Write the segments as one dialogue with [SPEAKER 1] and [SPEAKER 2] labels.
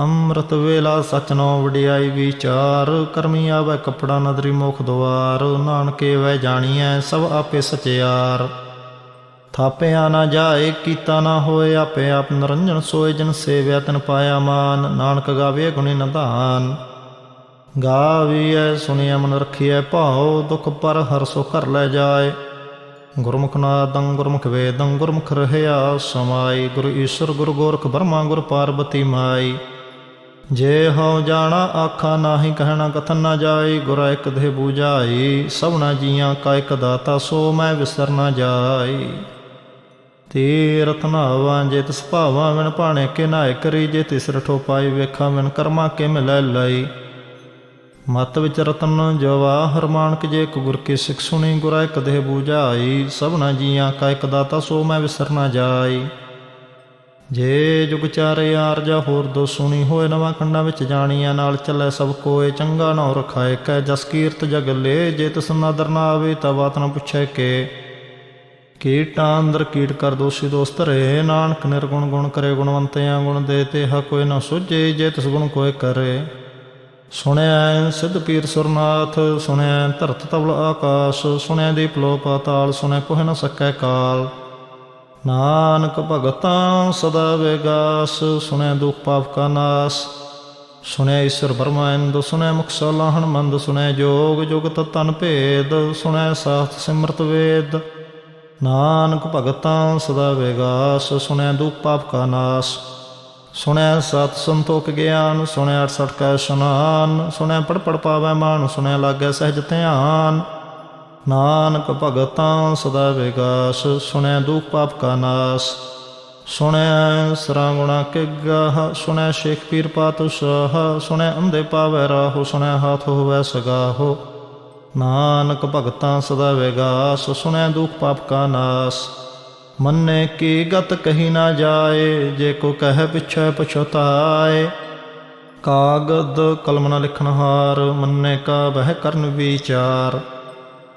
[SPEAKER 1] ਅੰਮ੍ਰਿਤ ਵੇਲਾ ਸਚ ਨੋ ਵਡਿਆਈ ਵਿਚਾਰ, ਕਰਮੀ ਆਵੈ ਕਪੜਾ ਨਦਰੀ ਮੁਖ ਦੁਆਰ, ਨਾਨਕੇ ਵੈ ਜਾਣੀਐ ਸਭ ਆਪੇ ਸਚਿਆਰ। ਥਾਪਿਆ ਨਾ ਜਾਏ, ਕੀਤਾ ਨਾ ਹੋਏ, ਆਪੇ ਆਪ ਨਰੰਜਨ ਸੋਏ, ਜਨ ਸੇਵਿਆ ਤਨ ਪਾਇਆ ਮਾਨ, ਨਾਨਕ ਗਾਵੇ ਗੁਣੀ ਨਧਾਨ। ਗਾਵੀਐ ਸੁਣਿਆ ਮਨ ਰਖੀਐ ਭਾਉ, ਦੁਖ ਪਰ ਹਰ ਸੋ ਕਰ ਲੈ ਜਾਏ। ਗੁਰਮੁਖ ਨਾਦੰ, ਗੁਰਮੁਖ ਵੇਦੰ, ਗੁਰਮੁਖ ਰਹਿਆ ਸਮਾਈ, ਗੁਰ ਈਸ਼ਰ, ਗੁਰ ਗੋਰਖ ਬਰਮਾ, ਗੁਰ ਪਾਰਬਤੀ ਮਾਈ। ਜੇ ਹਉ ਜਾਣਾ ਆਖਾ ਨਾਹੀ ਕਹਿਣਾ ਕਥਨ ਨਾ ਜਾਈ, ਗੁਰ ਇਕ ਦੇ ਬੂਝਾਈ, ਸਭਨਾ ਜੀਆਂ ਕਾ ਇਕ ਦਾਤਾ, ਸੋ ਮੈਂ ਵਿਸਰ ਨਾ ਜਾਈ। ਤੇ ਰਤਨਾਵਾਂ ਜੇ ਤਿਸ ਭਾਵਾਂ ਵਿਣ ਭਾਣੇ ਕੇ ਨਾਇ ਕਰੀ, ਜੇ ਤਿਸ ਰਠੋ ਪਾਈ ਵੇਖਾਂ ਵਿਣ ਕਰਮਾ ਕੇ ਮਿਲੈ ਲਈ। ਮਤ ਵਿੱਚ ਰਤਨ ਜਵਾਹਰ ਮਾਨਕ ਜੇ ਇੱਕ ਗੁਰ ਕੀ ਸਿੱਖ ਸੁਣੀ, ਗੁਰਾ ਇੱਕ ਦੇਹ ਬੂਝਾਈ, ਸਭਨਾ ਜੀਆਂ ਕਾ ਇੱਕ ਦਾਤਾ, ਸੋ ਮੈਂ ਵਿਸਰ ਨਾ ਜਾਈ। ਜੇ ਜੁਗ ਚਾਰੇ ਆਰਜਾ ਹੋਰ ਦੋ ਸੁਣੀ ਹੋਏ ਨਵਾਂ ਖੰਡਾਂ ਵਿੱਚ ਜਾਣੀਆਂ ਨਾਲ ਚੱਲੇ ਸਭ ਕੋਏ ਚੰਗਾ ਨਾ ਰਖਾਏ ਕੈ ਜਸ ਕੀਰਤ ਜਗ ਲੇ, ਜੇ ਤਿਸ ਨਾਦਰ ਨਾ ਆਵੇ ਤਾਂ ਬਾਤ ਨਾ ਪੁੱਛੇ ਕੇ। ਕੀਟਾਂ ਅੰਦਰ ਕੀਟ ਕਰ ਦੋਸ਼ੀ ਦੋਸਤ ਰੇ ਨਾਨਕ ਨਿਰਗੁਣ ਗੁਣ ਕਰੇ, ਗੁਣਵੰਤਿਆਂ ਗੁਣ ਦੇ ਤੇ ਹ ਕੋਈ ਨਾ ਸੁਝੇ, ਜੇ ਤਿਸ ਗੁਣ ਕੋਏ ਕਰੇ। ਸੁਣਿਆ ਸਿੱਧ ਪੀਰ ਸੁਰਨਾਥ, ਸੁਣਿਆ ਧਰਤ ਤਵਲ ਆਕਾਸ਼, ਸੁਣਿਆ ਦੀਪ ਲੋ ਪਾਤਾਲ ਸੁਣਿਆ ਕੋਹ ਨ ਸਕੈ ਕਾਲ। ਨਾਨਕ ਭਗਤਾਂ ਸਦਾ ਵੇਗਾਸ, ਸੁਣੈ ਦੁਖ ਪਾਪ ਕਾ ਨਾਸ। ਸੁਣੈ ਈਸ਼ਰ ਬਰਮਾ ਇੰਦ ਸੁਣਿਆ ਮੁਖ ਸਲਾਹਣ ਮੰਦ ਸੁਣਿਆ ਜੋਗ ਜੁਗਤ ਤਨ ਭੇਦ, ਸੁਣੈ ਸਾਥ ਸਿਮਰਤ ਵੇਦ। ਨਾਨਕ ਭਗਤਾਂ ਸਦਾ ਵੇਗਾਸ, ਸੁਣੈ ਦੁਖ ਪਾਪ ਕਾ ਨਾਸ। ਸੁਣਿਆ ਸਤ ਸੰਤੋਖ ਗਿਆਨ ਸੁਣਿਆ 68 ਕਾ ਇਸ਼ਨਾਨ ਸੁਣਿਆ ਪੜ ਪੜ ਪਾਵੈ ਮਾਨ ਸੁਣਿਆ ਲਾਗੈ ਸਹਿਜ ਧਿਆਨ। ਨਾਨਕ ਭਗਤਾਂ ਸਦਾ ਵਿਗਾਸ ਸੁਣਿਆ ਦੁਖ ਪਾਪ ਕਾ ਨਾਸ। ਸੁਣਿਆ ਸਰਾ ਗੁਣਾ ਕੇ ਗਾਹ ਸੁਣਿਆ ਸ਼ੇਖ ਪੀਰ ਪਾਤੁ ਪਾਤਸ਼ਾਹ ਸੁਣਿਆ ਅੰਧੇ ਪਾਵੈ ਰਾਹੋ ਸੁਣਿਆ ਹਾਥ ਹੋਵੈ ਸਗਾਹੋ। ਨਾਨਕ ਭਗਤਾਂ ਸਦਾ ਵਿਗਾਸ ਸੁਣਿਆ ਦੁਖ ਪਾਪ ਕਾ ਨਾਸ। ਮੰਨੇ ਕੀ ਗਤ ਕਹੀ ਨਾ ਜਾਏ, ਜੇ ਕੋ ਕਹਿ ਪਿਛੈ ਪਛਤਾਏ। ਕਾਗਦ ਕਲਮ ਨਾ ਲਿਖਣ ਮੰਨੇ ਕਾ ਬਹਿ ਕਰਨ ਵਿਚਾਰ।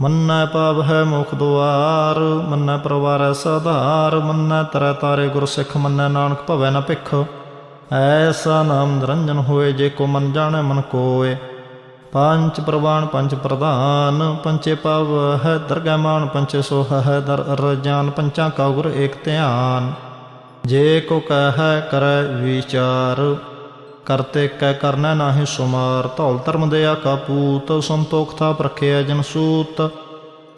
[SPEAKER 1] ਮੰਨੈ ਪਾਵ ਹੈ ਮੁਖ ਦੁਆਰ, ਮੰਨੈ ਪਰਵਾਰੈ ਸਧਾਰ, ਮੰਨੈ ਤਰੈ ਤਾਰੇ ਗੁਰ ਸਿੱਖ, ਮੰਨੈ ਨਾਨਕ ਭਵੈ ਨ ਭਿਖ। ਐਸਾ ਨਾਮ ਨਿਰੰਜਨ ਹੋਏ, ਜੇ ਕੋ ਮਨ ਜਾਣੈ ਮਨ ਕੋਏ। ਪੰਚ ਪ੍ਰਵਾਨ ਪੰਚ ਪ੍ਰਧਾਨ ਪੰਚੇ ਪਵ ਹੈ ਦਰਗਹਿ ਮਾਨ ਪੰਚੇ ਸੋਹ ਹੈ ਦਰ ਰਜਾਨ ਪੰਚਾਂ ਕਾ ਗੁਰ ਏਕ ਧਿਆਨ। ਜੇ ਕੋ ਕਹੈ ਕਰੈ ਵਿਚਾਰ ਕਰਤੇ ਕੈ ਕਰਨਾ ਨਾਹੀ ਸੁਮਾਰ, ਧੌਲ ਧਰਮ ਦੇ ਕਾਪੂਤ ਸੰਤੋਖ ਥਾ ਪ੍ਰਖਿਆ ਜਨਸੂਤ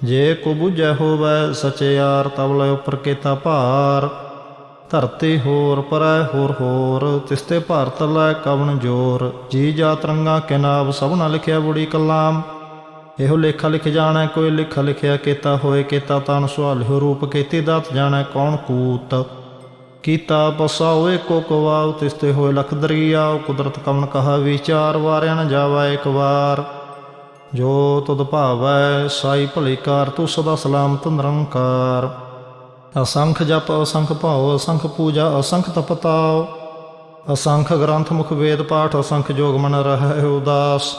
[SPEAKER 1] ਜੇ ਕੋ ਬੁਝੈ ਹੋਵੈ ਸਚਿਆਰ ਤਬ ਲੈ ਉਪਰ ਕੇਤਾ ਭਾਰ। ਧਰਤੀ ਹੋਰ ਪਰੈ ਹੋਰ ਹੋਰ ਤਿਸਤੇ ਭਾਰਤ ਲੈ ਕਵਨ ਜੋਰ। ਜੀ ਜਾ ਰੰਗਾ ਕੇ ਨਾਮ ਸਭ ਨਾ ਲਿਖਿਆ ਬੁੜੀ ਕਲਾਮ। ਇਹੋ ਲੇਖਾ ਲਿਖ ਜਾਣਾ, ਕੋਈ ਲਿਖਾ ਲਿਖਿਆ ਕੀਤਾ ਹੋਏ ਕੀਤਾ, ਤਨ ਸੁਹਾਲਿਓ ਰੂਪ ਕੀਤੀ ਦਾਤ ਜਾਣਾ ਕੌਣ ਕੂਤ। ਕੀਤਾ ਬਸਾ ਹੋਏ ਕੋ ਕਵਾਉ ਤਿਸਤੇ ਹੋਏ ਲਖ ਦਰਿਆਉ, ਕੁਦਰਤ ਕਵਨ ਕਹਾ ਵਿਚਾਰ, ਵਾਰਿਆ ਨ ਜਾਵਾ ਇੱਕ ਵਾਰ। ਜੋ ਤੁਧ ਭਾਵੈ, ਸਾਈ ਭਲੀ ਕਾਰ, ਤੂੰ ਸਦਾ ਸਲਾਮਤ ਨਿਰੰਕਾਰ। ਅਸੰਖ ਜਪ, ਅਸੰਖ ਭਾਉ, ਅਸੰਖ ਪੂਜਾ, ਅਸੰਖ ਤਪਤਾਉ। ਅਸੰਖ ਗ੍ਰੰਥ ਮੁਖ ਵੇਦ ਪਾਠ, ਅਸੰਖ ਜੋਗ ਮਨ ਰਹਿ ਉਦਾਸ।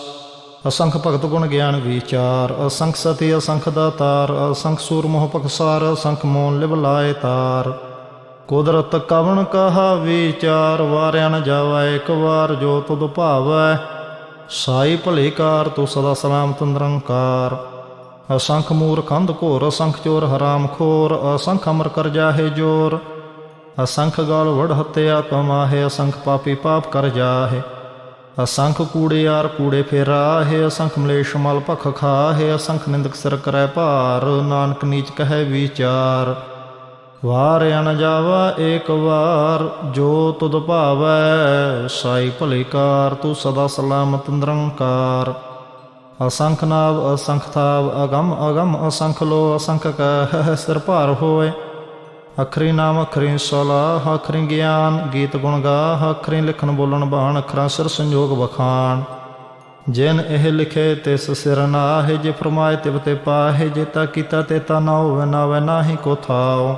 [SPEAKER 1] ਅਸੰਖ ਭਗਤ ਗੁਣ ਗਿਆਨ ਵਿਚਾਰ, ਅਸੰਖ ਸਤੀ, ਅਸੰਖ ਦਾਤਾਰ, ਅਸੰਖ ਸੂਰ ਮੋਹ ਪਖਸਾਰ ਅਸੰਖ ਮੋਨ ਲਿਵ ਲਾਏ ਤਾਰ। ਕੁਦਰਤ ਕਵਣ ਕਹਾ ਵਿਚਾਰ, ਵਾਰਿਆ ਨ ਜਾਵਾ ਇੱਕ ਵਾਰ ਜੋ ਤੁਧ ਭਾਵੈ। ਸਾਈ ਭਲੇ ਕਾਰ ਤੂੰ ਸਦਾ ਸਲਾਮ ਨਿਰੰਕਾਰ। ਅਸੰਖ ਮੂਰ ਖੰਦ ਘੋਰ, ਅਸੰਖ ਚੋਰ ਹਰਾਮ ਖੋਰ, ਅਸੰਖ ਅਮਰ ਕਰ ਜਾਹੇ ਜੋਰ। ਅਸੰਖ ਗਾਲ ਵੜ ਹੱਤਿਆ ਕਮਾਹੇ, ਅਸੰਖ ਪਾਪੀ ਪਾਪ ਕਰ ਜਾਹੇ। ਅਸੰਖ ਕੂੜੇ ਯਾਰ ਕੂੜੇ ਫੇਰਾਹੇ, ਅਸੰਖ ਮਲੇਸ਼ ਮਲ ਭਖ ਖਾਹੇ, ਅਸੰਖ ਨਿੰਦਕ ਸਿਰ ਕਰੈ ਭਾਰ, ਨਾਨਕ ਨੀਚ ਕਹੈ ਵਿਚਾਰ। ਵਾਰ ਅਨ ਜਾਵਾ ਏਕ ਵਾਰ, ਜੋ ਤੁਧ ਭਾਵੈ, ਸਾਈ ਭਲੇਕਾਰ, ਤੂੰ ਸਦਾ ਸਲਾਮਤ ਨਿਰੰਕਾਰ। ਅਸੰਖ ਨਾਵ ਅਸੰਖ ਥਾਵ, ਅਗੰਮ ਅਗੰਮ ਅਸੰਖ ਲੋ ਅਸੰਖ ਕਹਿ, ਸਿਰ ਭਾਰ ਹੋਏ ਅਖਰੀ ਨਾਮ ਅਖਰੀ ਸਲਾਹ ਅਖਰੀ ਗਿਆਨ ਗੀਤ ਗੁਣ ਗਾਹ, ਅਖਰੀ ਲਿਖਣ ਬੋਲਣ ਬਾਣ, ਅਖਰਾਂ ਸਿਰ ਸੰਜੋਗ ਬਖਾਨ ਜਿਨ ਇਹ ਲਿਖੇ ਤਿਸ ਸਿਰ ਨਾਹਿ, ਜੇ ਫਰਮਾਏ ਤਿਵ ਤੇ ਪਾਹੇ, ਜੇ ਤਾ ਕੀਤਾ ਤੇ ਤਾ ਨਾ ਹੋਵੇ, ਨਾ ਵੇ ਨਾਹੀ ਕੋ ਥਾਓ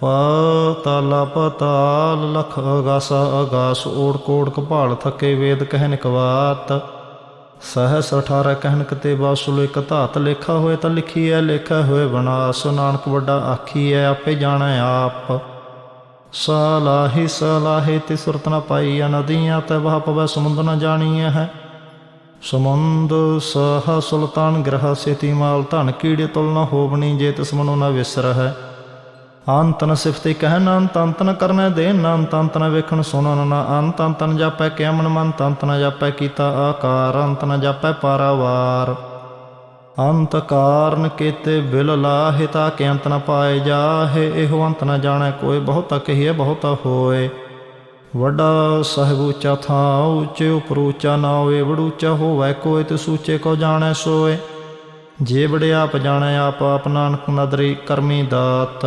[SPEAKER 1] ਪਾਤਾਲ ਪਤਾਲ ਲਖ ਅਗਾਸ ਅਗਾਸ ਓੜ ਕੋੜ ਕਪਾਲ ਥਕੇ ਵੇਦ ਕਹਿਨ ਕਵਾਤ ਸਹਸ 18 ਕਹਿਨ ਕਤੇ ਬਾਸੁਲ ਇਕ ਧਾਤ ਲੇਖਾ ਹੋਏ ਤਾਂ ਲਿਖੀ ਹੈ ਲੇਖਾ ਹੋਏ ਬਨਾਸ। ਨਾਨਕ ਵੱਡਾ ਆਖੀ ਹੈ ਆਪੇ ਜਾਣੈ ਆਪ। ਸਲਾਹੀ ਸਲਾਹੇ ਤੇ ਸੁਰਤ ਨ ਪਾਈ ਨਦੀਆਂ, ਤੇ ਵਹ ਪਵੈ ਸਮੁੰਦ ਨ ਜਾਣੀਐ ਹੈ। ਸਮੁੰਦ ਸਹ ਸੁਲਤਾਨ ਗ੍ਰਹ ਸੇਤੀ ਮਾਲ ਧਨ ਕੀੜੇ ਤੁਲ ਨ ਹੋਵਣੀ, ਜੇ ਤਿਸ ਮਨੋ ਨ ਵਿਸਰ ਹੈ ਅੰਤਨ ਨ ਸਿਫਤੇ ਕਹਿ ਨ ਅੰਤ ਅੰਤ ਕਰਨੈ ਦੇ ਨ ਅੰਤ ਵੇਖਣ ਸੁਣਨ ਨਾ ਅੰਤ ਅੰਤ ਜਾਪੈ ਕਿਆ ਮਨ ਮਨ ਅੰਤ ਨ ਜਾਪੈ ਕੀਤਾ ਆਕਾਰ ਅੰਤ ਨ ਜਾਪੈ ਪਾਰਾਵਾਰ। ਅੰਤ ਕਾਰਨ ਕੀਤੇ ਬਿਲ ਲਾਹਿ ਤਾ ਅੰਤ ਨ ਪਾਏ ਜਾਹੇ, ਇਹੋ ਅੰਤ ਨ ਜਾਣੈ ਕੋਈ, ਬਹੁਤਾ ਕਹੀਏ, ਬਹੁਤਾ ਹੋਏ। ਵੱਡਾ ਸਾਹਿਬ ਉੱਚਾ ਥਾਂ, ਉੱਚੇ ਉਪਰ ਉੱਚਾ ਨਾ ਹੋਏ ਵੜੂਚਾ ਉੱਚਾ ਹੋਵੇ ਕੋਈ ਤੇ ਸੂਚੇ ਕੋ ਜਾਣੈ ਸੋਏ। ਜੇ ਬੜੇ ਆਪ ਜਾਣੈ ਆਪ ਆਪ ਨਾਨਕ ਨਦਰੀ ਕਰਮੀ ਦਾਤ।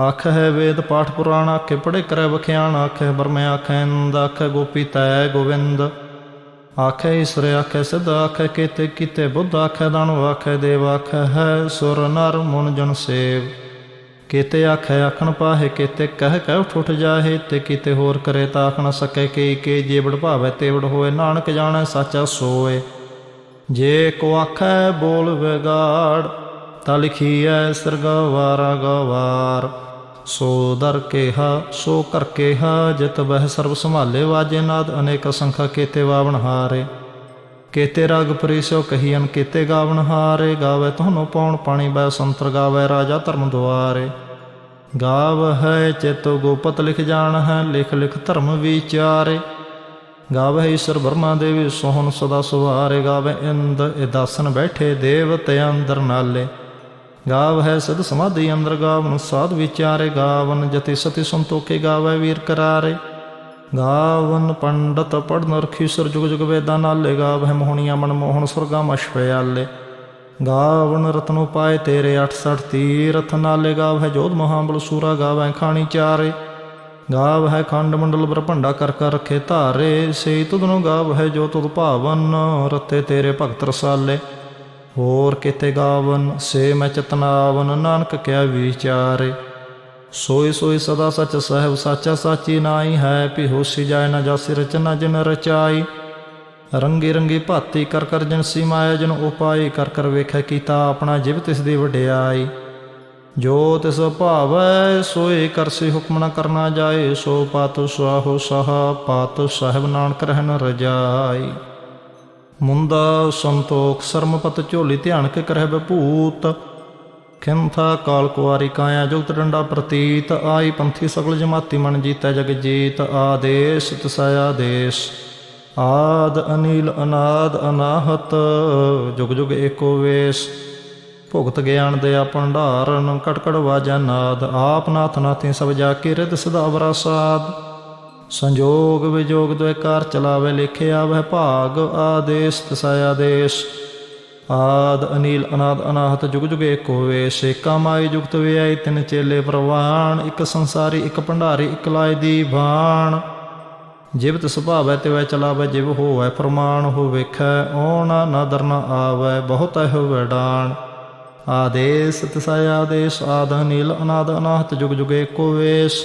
[SPEAKER 1] ਆਖ ਹੈ ਵੇਦ ਪਾਠ ਪੁਰਾਣ ਆਖੇ ਪੜੇ ਕਰੈ ਬਖਿਆਣ ਆਖੇ ਬਰਮੇ ਆਖੈ ਨੰਦ ਆਖੇ ਗੋਪੀ ਤੈ ਗੋਵਿੰਦ। ਆਖੇ ਈਸ਼ਰ ਆਖੇ ਸਿਧ ਆਖੇ ਕੀਤੇ ਕੀਤੇ ਬੁੱਧ ਆਖੇ ਦਾਨਵ ਆਖੇ ਦੇਵ ਆਖੇ ਹੈ ਸੁਰ ਨਰ ਮਨ ਜਨ ਸੇਵ। ਕੀਤੇ ਆਖੇ ਆਖਣ ਪਾਹੇ, ਕੀਤੇ ਕਹਿ ਕਹਿ ਉਠ ਉਠ ਜਾਹੇ, ਤੇ ਕੀਤੇ ਹੋਰ ਕਰੇ ਤਾਂ ਆਖਣ ਨ ਸਕੇ ਕੇ ਕੇ, ਜੇਵੜ ਭਾਵੇ ਤੇਵੜ ਹੋਏ, ਨਾਨਕ ਜਾਣੈ ਸਾਚਾ ਸੋਏ। ਜੇ ਕੋ ਆਖੈ ਬੋਲ ਵਿਗਾੜ ਤਾ ਲਿਖੀਐ, ਸਰਗਵਾਰਾ ਗਵਾਰ। ਸੋ ਦਰ ਕੇਹਾ, ਸੋ ਕਰ ਕੇਹਾ, ਜਿਤ ਬਹਿ ਸਰਬ ਸੰਭਾਲੇ, ਵਾਜੇ ਨਾਦ ਅਨੇਕ ਸੰਖਾ ਕੀਤੇ ਵਾਵਣ ਹਾਰੇ। ਕੀਤੇ ਰਗ ਪਰਿਸੋ ਕਹੀਨ ਕੀਤੇ ਗਾਵਣ ਹਾਰੇ, ਗਾਵੇ ਤੁਹਾਨੂੰ ਪੌਣ ਪਾਣੀ ਬੈ ਸੰਤਰ ਗਾਵੇ ਰਾਜਾ ਧਰਮ ਦੁਆਰੇ। ਗਾਵ ਹੈ ਚੇਤੋ ਗੋਪਤ ਲਿਖ ਜਾਣ ਹੈ ਲਿਖ ਲਿਖ ਧਰਮ ਵਿਚਾਰੇ। ਗਾਵੇ ਈਸ਼ਰ ਬਰਮਾ ਦੇਵੀ ਸੋਹਣ ਸਦਾ ਸੁਹਾਰੇ ਗਾਵੇ ਇੰਦ ਇਦਾਸਨ ਬੈਠੇ ਦੇਵਤੇ ਅੰਦਰ ਨਾਲੇ। ਗਾਵ ਹੈ ਸਦ ਸਮਾਧੀ ਅੰਦਰ ਗਾਵਨ ਸਾਧ ਵਿਚਾਰੇ ਗਾਵਨ ਜਤੀ ਸਤੀ ਸੰਤੋਖੇ ਗਾਵੇ ਵੀਰ ਕਰਾਰੇ। ਗਾਵਨ ਪੰਡਤ ਪੜਨ ਰਖੀ ਸਰ ਜੁਗ ਜੁਗ ਵੇਦਾਂ ਨਾਲੇ ਗਾਵਹਿ ਮੋਹਣੀਆਂ ਮਨ ਮੋਹਣ ਸੁਰਗਾ ਮਸ਼ਪਿਆਲੇ ਗਾਵਨ ਰਤਨੋ ਪਾਏ ਤੇਰੇ 68 ਤੀਰਥ ਨਾਲੇ ਗਾਵ ਹੈ ਜੋਧ ਮਹਾਬਲ ਸੂਰਾ ਗਾਵੈ ਖਾਣੀ ਚਾਰੇ। ਗਾਵ ਹੈ ਖੰਡ ਮੰਡਲ ਬ੍ਰਹਮੰਡਾ ਕਰ ਕਰ ਰਖੇ ਧਾਰੇ। ਸੇ ਤੁਧਨੋ ਗਾਵ ਹੈ ਜੋ ਤੁਧ ਭਾਵਨ ਰਤੇ ਤੇਰੇ ਭਗਤ ਰਸਾਲੇ। ਹੋਰ ਕਿਤੇ ਗਾਵਨ, ਸੇ ਮੈਂ ਚਤਨਾਵਨ, ਨਾਨਕ ਕਿਆ ਵਿਚਾਰੇ। ਸੋਈ ਸੋਈ ਸਦਾ ਸਚ ਸਹਿਬ ਸਾਚਾ ਸਾਚੀ ਨਾਈ ਹੈ ਭੀ ਹੋਸੀ ਜਾਏ ਨਾ ਜਾਸੀ ਰਚਨਾ ਜਿਨ ਰਚਾਈ। ਰੰਗੀ ਰੰਗੀ ਭਾਤੀ ਕਰ ਕਰ ਜਨ ਸੀਮਾਇਆ ਜਨ ਉਪਾਈ ਕਰ ਕਰ ਵੇਖੈ ਕੀਤਾ ਆਪਣਾ ਜਿਵ ਤਿਸ ਦੀ ਵਡਿਆਈ। ਜੋ ਤਿਸ ਭਾਵੈ, ਸੋਏ ਕਰਸੀ ਹੁਕਮ ਨ ਕਰਨਾ ਜਾਏ, ਸੋ ਪਾਤੁ ਸੁਆਹੋ ਸਹਾ, ਪਾਤੁ ਸਾਹਿਬ ਨਾਨਕ ਰਹਿਣ ਰਜਾਈ। ਮੁੰਦਾ ਸੰਤੋਖ ਸਰਮਪਤ ਝੋਲੀ ਧਿਆਨ ਕੇ ਕਰਹਿ ਬਭੂਤ ਖਿੰਥਾ ਕਾਲ ਕੁਵਾਰੀ ਕਾਇਆ ਜੁਗਤ ਡੰਡਾ ਪ੍ਰਤੀਤ। ਆਈ ਪੰਥੀ ਸਗਲ ਜਮਾਤੀ ਮਨ ਜੀਤੈ ਜਗ ਜੀਤ। ਆਦੇਸ਼ ਤਸਾਇਆ ਦੇਸ਼। ਆਦ ਅਨੀਲ ਅਨਾਦ ਅਨਾਹਤ, ਜੁਗ ਜੁਗ ਏਕੋ ਵੇਸ਼। ਭੁਗਤ ਗਿਆਨ ਦੇ ਭੰਡਾਰਨ, ਕਟਕੜ ਵਾਜਾ ਨਾਦ। ਆਪ ਨਾਥ ਨਾਥੀ ਸਭ ਜਾ ਕੇ ਰਿਦ ਸਦਾ ਵਰਾਸਾਦ। ਸੰਜੋਗ ਵਿਜੋਗ ਦੁਇ ਕਾਰ ਚਲਾਵੇ ਲਿਖਿਆ ਵਹਿ ਭਾਗ, ਆਦੇਸ਼ ਤਸਾਇਆ ਦੇਸ਼ ਆਦ, ਅਨੀਲ, ਅਨਾਦ, ਅਨਾਹਤ, ਜੁਗ ਜੁਗ ਏਕੋ ਵੇਸ਼। ਏਕਾ ਮਾਈ ਜੁਗਤ ਵਿਆਈ ਤਿਨ ਚੇਲੇ ਪ੍ਰਵਾਨ, ਇੱਕ ਸੰਸਾਰੀ, ਇੱਕ ਭੰਡਾਰੀ, ਇੱਕ ਲਾਇ ਦੀ ਬਾਣ ਜਿਵਤ ਸੁਭਾਵੈ ਤਿਵੈ ਚਲਾਵੈ, ਜਿਵ ਹੋਵੈ, ਪ੍ਰਮਾਣ ਹੋ ਵੇਖੈ, ਓਣਾ ਨਾ ਨ ਆਵੈ, ਬਹੁਤ ਹੈ ਡਾਣ। ਆਦੇਸ, ਤਸੈ ਆਦੇਸ਼, ਆਦ, ਅਨੀਲ, ਅਨਾਦ, ਅਨਾਹਤ, ਜੁਗ ਜੁਗ ਏਕੋ ਵੇਸ਼।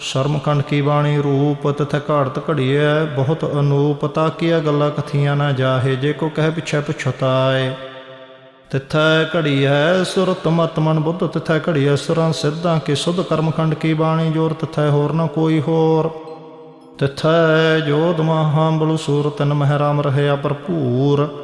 [SPEAKER 1] ਸ਼ਰਮਕੰਡ ਕੀ ਬਾਣੀ? ਰੂਪ ਤਥੈ ਘਾੜਤ ਘੜੀਐ, ਬਹੁਤ ਅਨੂਪ ਤਾਕੀਆ ਗੱਲਾਂ ਕਥੀਆਂ ਨਾ ਜਾਹੇ, ਜੇ ਕੋ ਕਹਿ ਪਿਛੈ ਪਛਤਾਏ। ਤਿਥੈ ਘੜੀ ਹੈ ਸੁਰਤ ਮਤ ਮਨ ਬੁੱਧ, ਤਿਥੈ ਘੜੀ ਹੈ ਸੁਰਾਂ ਸਿੱਧਾਂ ਕੇ ਸੁਧ। ਕਰਮਖੰਡ ਕੀ ਬਾਣੀ? ਜੋਰ ਤਿਥੈ ਹੋਰ ਨਾ ਕੋਈ ਹੋਰ। ਤਿਥੈ ਜੋਧ ਮਹਾ ਬਲੂ ਸੂਰਤ ਨ ਮਹਿ ਰਾਮ ਰਹਿਆ ਭਰਪੂਰ।